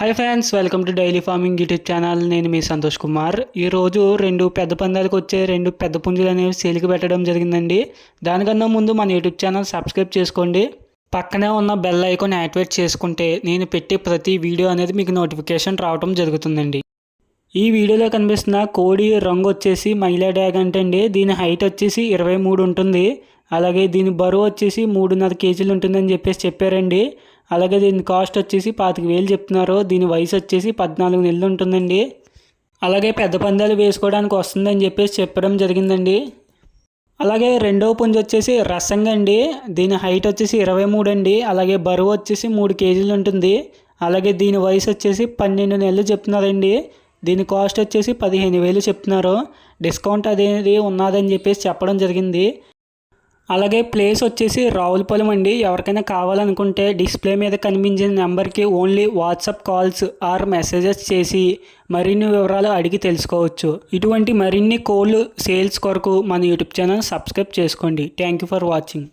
Hi friends welcome to daily farming YouTube channel నేను మీ సంతోష్ కుమార్. ఈరోజు రెండు పెద్ద పందాలకు వచ్చే రెండు పెద్ద పుంజులు అనేవి సేలికి పెట్టడం జరిగిందండి. దానికన్నా ముందు మన యూట్యూబ్ ఛానల్ సబ్స్క్రైబ్ చేసుకోండి. పక్కనే ఉన్న బెల్ ఐకాన్ యాక్టివేట్ చేసుకుంటే నేను పెట్టే ప్రతి వీడియో అనేది మీకు నోటిఫికేషన్ రావడం జరుగుతుందండి. ఈ వీడియోలో కనిపిస్తున్న కోడి రంగు వచ్చేసి మైలా అంటే అండి దీని హైట్ వచ్చేసి ఇరవై మూడు ఉంటుంది. అలాగే దీని బరువు వచ్చేసి మూడున్నర కేజీలు ఉంటుందని చెప్పేసి చెప్పారండి. అలాగే దీని కాస్ట్ వచ్చేసి పాతిక వేలు చెప్తున్నారు. దీని వయసు వచ్చేసి పద్నాలుగు నెలలు ఉంటుందండి. అలాగే పెద్ద పందాలు వేసుకోవడానికి వస్తుందని చెప్పేసి చెప్పడం జరిగిందండి. అలాగే రెండవ పుంజు వచ్చేసి రసంగా అండి. దీని హైట్ వచ్చేసి ఇరవై మూడు అండి. అలాగే బరువు వచ్చేసి మూడు కేజీలు ఉంటుంది. అలాగే దీని వయసు వచ్చేసి పన్నెండు నెలలు చెప్తున్నారండి. దీని కాస్ట్ వచ్చేసి పదిహేను వేలు చెప్తున్నారు. డిస్కౌంట్ అనేది ఉన్నదని చెప్పేసి చెప్పడం జరిగింది. అలాగే ప్లేస్ వచ్చేసి రావులపాలెం అండి. ఎవరికైనా కావాలనుకుంటే డిస్ప్లే మీద కనిపించిన నెంబర్కి only WhatsApp calls or messages చేసి మరిన్ని వివరాలు అడిగి తెలుసుకోవచ్చు. ఇటువంటి మరిన్ని కోళ్ళు సేల్స్ కొరకు మన యూట్యూబ్ ఛానల్ సబ్స్క్రైబ్ చేసుకోండి. Thank you for watching.